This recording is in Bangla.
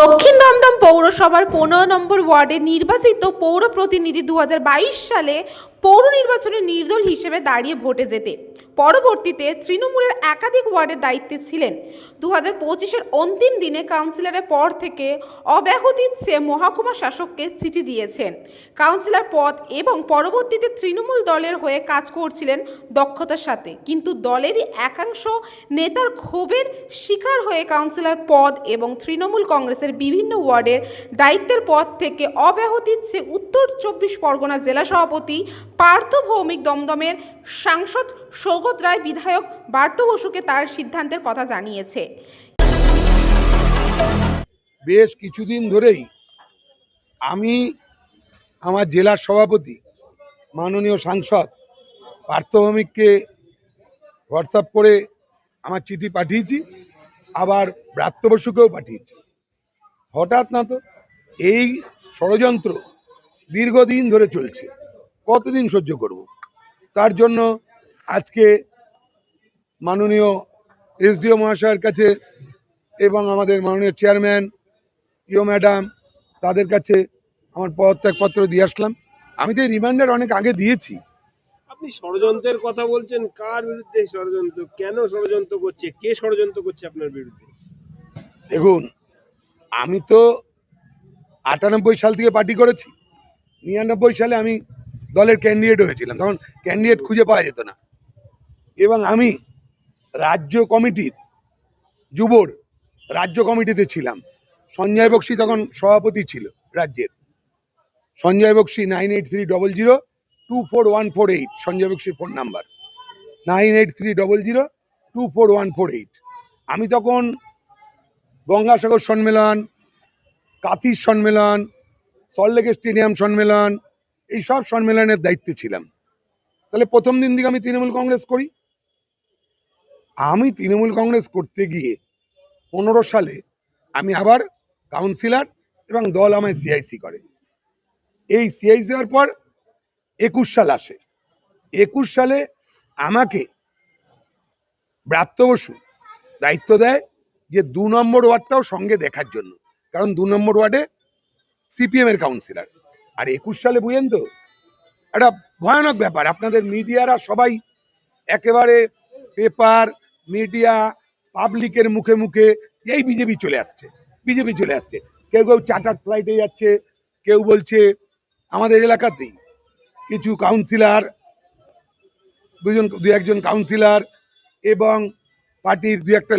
দক্ষিণ দমদম পৌরসভার পনেরো নম্বর ওয়ার্ডে নির্বাচিত পৌর প্রতিনিধি দু হাজার বাইশ সালে পৌর নির্বাচনে নির্দল হিসেবে দাঁড়িয়ে ভোটে যেতে পরবর্তীতে তৃণমূলের একাধিক ওয়ার্ডের দায়িত্বে ছিলেন। দু হাজার পঁচিশের অন্তিম দিনে কাউন্সিলরের পর থেকে অব্যাহতির চেয়ে মহকুমা শাসককে চিঠি দিয়েছেন। কাউন্সিলর পদ এবং পরবর্তীতে তৃণমূল দলের হয়ে কাজ করছিলেন দক্ষতার সাথে। কিন্তু দলেরই একাংশ নেতার ক্ষোভের শিকার হয়ে কাউন্সিলর পদ এবং তৃণমূল কংগ্রেসের বিভিন্ন ওয়ার্ডের দায়িত্বের পদ থেকে অব্যাহতি চেয়ে উত্তর চব্বিশ পরগনা জেলা সভাপতি পার্থ ভৌমিক দমদমের সাংসদ সৌগত রায় বিধায়ক বার্ত বসুকে তার সিদ্ধান্তের কথা জানিয়েছে। বেশ কিছুদিন ধরেই আমি আমার জেলার সভাপতি, মাননীয় সাংসদ পার্থভৌমিককে হোয়াটসঅ্যাপ করে আমার চিঠি পাঠিয়েছি, আবার ব্রাত্য বসুকেও পাঠিয়েছি। হঠাৎ না তো এই ষড়যন্ত্র দীর্ঘদিন ধরে চলছে, কতদিন সহ্য করব? তার জন্য আজকে মাননীয় এসডিও মহাশয়ের কাছে এবং আমাদের মাননীয় চেয়ারম্যান ইও ম্যাডাম তাদের কাছে আমার পদত্যাগপত্র দিয়ে আসলাম। আমি তো এই রিমাইন্ডার অনেক আগে দিয়েছি। আপনি ষড়যন্ত্রের কথা বলছেন কার বিরুদ্ধে ষড়যন্ত্র কেন ষড়যন্ত্র করছে কে ষড়যন্ত্র করছে আপনার বিরুদ্ধে? দেখুন আমি তো আটানব্বই সাল থেকে পার্টি করেছি। নিরানব্বই সালে আমি দলের ক্যান্ডিডেট হয়েছিলাম। তখন ক্যান্ডিডেট খুঁজে পাওয়া যেত না। এবং আমি রাজ্য কমিটির যুবর রাজ্য কমিটিতে ছিলাম। সঞ্জয় বক্সি তখন সভাপতি ছিল রাজ্যের। Sanjay Bakshi nine eight three double zero two four one four eight Sanjay বক্সির phone number nine eight three double zero two four one four eight আমি তখন গঙ্গাসাগর সম্মেলন কাতির সম্মেলন সল্টলেক স্টেডিয়াম সম্মেলন এই সব সম্মেলনের দায়িত্বে ছিলাম। তাহলে প্রথম দিন থেকে আমি তৃণমূল কংগ্রেস করি। আমি তৃণমূল কংগ্রেস করতে গিয়ে পনেরো সালে আমি আবার কাউন্সিলর এবং দল আমায় সিআইসি করে। এই সিআইসি হওয়ার পর একুশ সাল আসে। একুশ সালে আমাকে ব্রাত্য বসু দায়িত্ব দেয় যে দু নম্বর ওয়ার্ডটাও সঙ্গে দেখার জন্য, কারণ দু নম্বর ওয়ার্ডে সিপিএম এর কাউন্সিলর। আর একুশ সালে বুঝেন তো, একটা ভয়ানক ব্যাপার, আপনাদের মিডিয়ারা সবাই একেবারে পেপার মিডিয়া পাবলিকের মুখে মুখে এই বিজেপি চলে আসছে, বিজেপি চলে আসছে। কেউ কেউ চার্টার ফ্লাইটে যাচ্ছে, কেউ বলছে আমাদের এলাকাতেই কিছু কাউন্সিলার দুজন, দু একজন কাউন্সিলার এবং পার্টির দু একটা